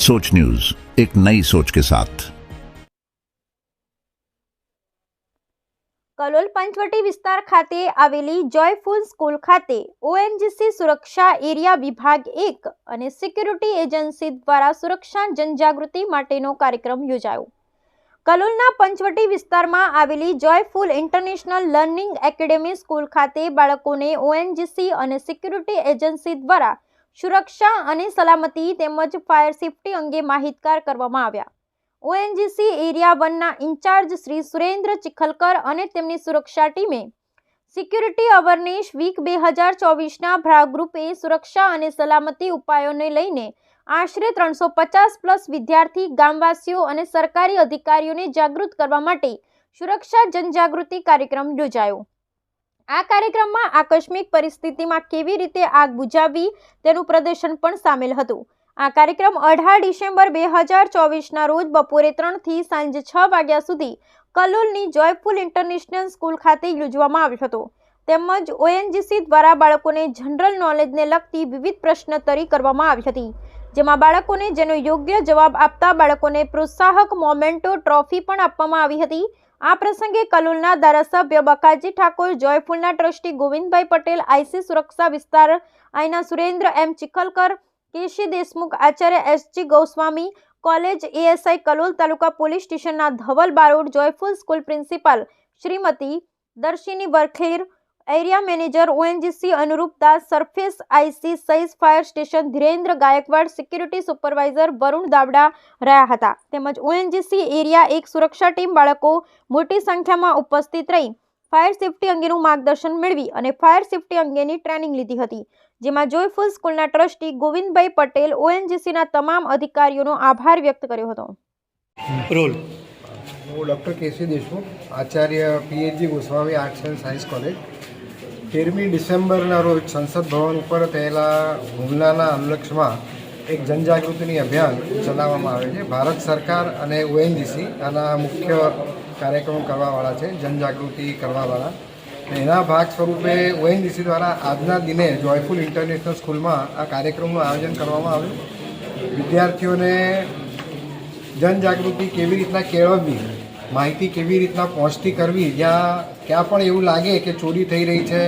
सोच न्यूज एक नई सोच के साथ કલોલ પંચવટી વિસ્તાર ખાતે આવેલી જોયફુલ સ્કૂલ ખાતે ઓએનજીસી સુરક્ષા એરિયા વિભાગ એક અને સિક્યુરિટી એજન્સી દ્વારા સુરક્ષા જનજાગૃતિ માટેનો કાર્યક્રમ યોજાયો કલોલના પંચવટી વિસ્તારમાં આવેલી joyful international learning academy school ખાતે બાળકોને ઓએનજીસી અને સિક્યુરિટી એજન્સી દ્વારા સુરક્ષા અને સલામતી તેમજ ફાયર સેફટી અંગે માહિતગાર કરવામાં આવ્યા. ઓએનજીસી એરિયા વનના ઇન્ચાર્જ શ્રી સુરેન્દ્ર ચિખલકર અને તેમની સુરક્ષા ટીમે સિક્યુરિટી અવેરનેસ વીક બે હજાર ચોવીસના ભાગરૂપે સુરક્ષા અને સલામતી ઉપાયોને લઈને આશરે ત્રણસો પચાસ પ્લસ વિદ્યાર્થી, ગામવાસીઓ અને સરકારી અધિકારીઓને જાગૃત કરવા માટે સુરક્ષા જનજાગૃતિ કાર્યક્રમ યોજાયો. આ કાર્યક્રમમાં આકસ્મિક પરિસ્થિતિમાં કેવી રીતે આગ બુજાવવી તેનું પ્રદર્શન પણ સામેલ હતું. આ કાર્યક્રમ અઢાર ડિસેમ્બર બે હજાર ચોવીસના રોજ બપોરે ત્રણથી સાંજે છ વાગ્યા સુધી કલોલની જોયફુલ ઇન્ટરનેશનલ સ્કૂલ ખાતે યોજવામાં આવ્યો હતો. તેમજ ઓએનજીસી દ્વારા બાળકોને જનરલ નોલેજને લગતી વિવિધ પ્રશ્નોત્તરી કરવામાં આવી હતી, જેમાં બાળકોને જેનો યોગ્ય જવાબ આપતા બાળકોને પ્રોત્સાહક મોમેન્ટો ટ્રોફી પણ આપવામાં આવી હતી આ પ્રસંગે કલોલના ધારાસભ્ય બકાજી ઠાકોર, જોયફુલના ટ્રસ્ટી ગોવિંદભાઈ પટેલ, આઈસી સુરક્ષા વિસ્તાર આઈના Surendra M Chikhalkar, કેશી Deshmukh, Acharya SG Goswami, college ASI Kalol taluka police સ્ટેશનના Dhaval Barod, joyful school principal Shrimati Darshini Varkher area manager ONGC Anurup Das surface IC સહિત fire station Dhirendra Gaikwad security supervisor Varun Davda રહ્યા હતા. તેમજ ONGC area એક સુરક્ષા team બાળકો મોટી સંખ્યામાં ઉપસ્થિત રહી. ફાયર સેફટી અંગેનું માર્ગદર્શન મેળવી અને ફાયર સેફટી અંગેની ટ્રેનિંગ લીધી હતી. જેમાં જોયફુલ સ્કૂલના ટ્રસ્ટી ગોવિંદભાઈ પટેલ ઓએનજીસીના તમામ અધિકારીઓનો આભાર વ્યક્ત કર્યો હતો. રોલ. હું doctor KC Deshmukh Acharya PHG Goswami arts and science college. તેરમી ડિસેમ્બરના રોજ સંસદ ભવન ઉપર થયેલા હુમલાના અનુલક્ષમાં એક જનજાગૃતિની અભિયાન ચલાવવામાં આવે છે. ભારત સરકાર અને ઓએનજીસી આના મુખ્ય કાર્યક્રમો કરવાવાળા છે, જનજાગૃતિ કરવાવાળા. એના ભાગ સ્વરૂપે ઓએનજીસી દ્વારા આજના દિને જોયફુલ ઇન્ટરનેશનલ સ્કૂલમાં આ કાર્યક્રમનું આયોજન કરવામાં આવ્યું. વિદ્યાર્થીઓને જનજાગૃતિ કેવી રીતના કેળવવી માહિતી કેવી રીતના પહોંચતી કરવી જ્યાં ક્યાં પણ એવું લાગે કે ચોરી થઈ રહી છે,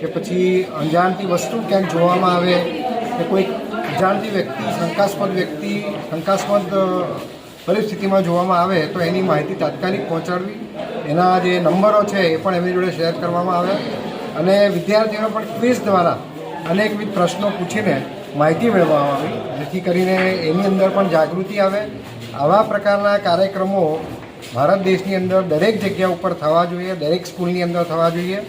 કે પછી અંજાણતી વસ્તુ ક્યાંક જોવામાં આવે, કે કોઈ અજાણતી વ્યક્તિ, શંકાસ્પદ વ્યક્તિ, શંકાસ્પદ પરિસ્થિતિમાં જોવામાં આવે, તો એની માહિતી તાત્કાલિક પહોંચાડવી. એના જે નંબરો છે એ પણ એમની જોડે શેર કરવામાં આવે. અને વિદ્યાર્થીઓને પણ ક્વિઝ દ્વારા અનેકવિધ પ્રશ્નો પૂછીને માહિતી મેળવવામાં આવી, જેથી કરીને એની અંદર પણ જાગૃતિ આવે. આવા પ્રકારના કાર્યક્રમો ભારત દેશની અંદર દરેક જગ્યા ઉપર થવા જોઈએ, દરેક સ્કૂલની અંદર થવા જોઈએ.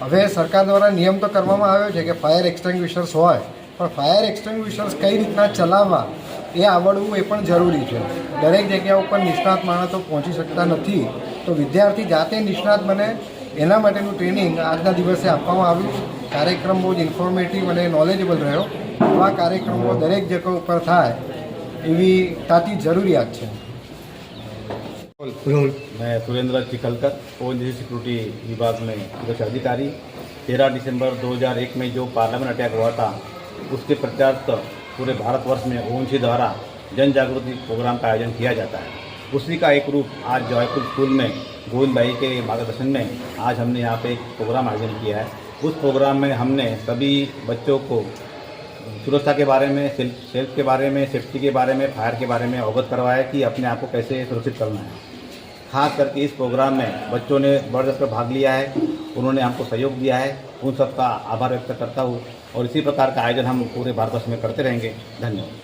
હવે સરકાર દ્વારા નિયમ તો કરવામાં આવ્યો છે કે ફાયર એક્સટેન્ગ્વિશર્સ હોય, પણ ફાયર એક્સટેન્ગ્વિશર્સ કઈ રીતના ચલાવવા એ આવડવું એ પણ જરૂરી છે. દરેક જગ્યા ઉપર નિષ્ણાત માણસો પહોંચી શકતા નથી. તો વિદ્યાર્થી જાતે નિષ્ણાત બને, એના માટેનું ટ્રેનિંગ આજના દિવસે આપવામાં આવ્યું કાર્યક્રમ બહુ જ ઇન્ફોર્મેટિવ અને નોલેજેબલ રહ્યો. આવા કાર્યક્રમો દરેક જગ્યા ઉપર થાય એવી તાતી જરૂરિયાત છે. मैं सुरेंद्र चिखलकर ओ सिक्योरिटी विभाग में सुरक्षा अधिकारी। तेरह दिसंबर 2001 में जो पार्लियामेंट अटैक हुआ था, उसके प्रत्यार्थ पूरे भारतवर्ष में ओनसी द्वारा जन जागृति प्रोग्राम का आयोजन किया जाता है। उसी का एक रूप आज जयपुर स्कूल में, गोविंद भाई के मार्गदर्शन में आज हमने यहाँ पे एक प्रोग्राम आयोजन किया है। उस प्रोग्राम में हमने सभी बच्चों को सुरक्षा के बारे में, सेल्फ सेल्फ के बारे में, सेफ्टी के बारे में, फायर के बारे में अवगत करवाया कि अपने आप को कैसे सुरक्षित करना है। खास करके इस प्रोग्राम में बच्चों ने बढ़ चढ़ कर भाग लिया है उन्होंने हमको सहयोग दिया है उन सबका आभार व्यक्त करता हूँ और इसी प्रकार का आयोजन हम पूरे भारतवर्ष में करते रहेंगे धन्यवाद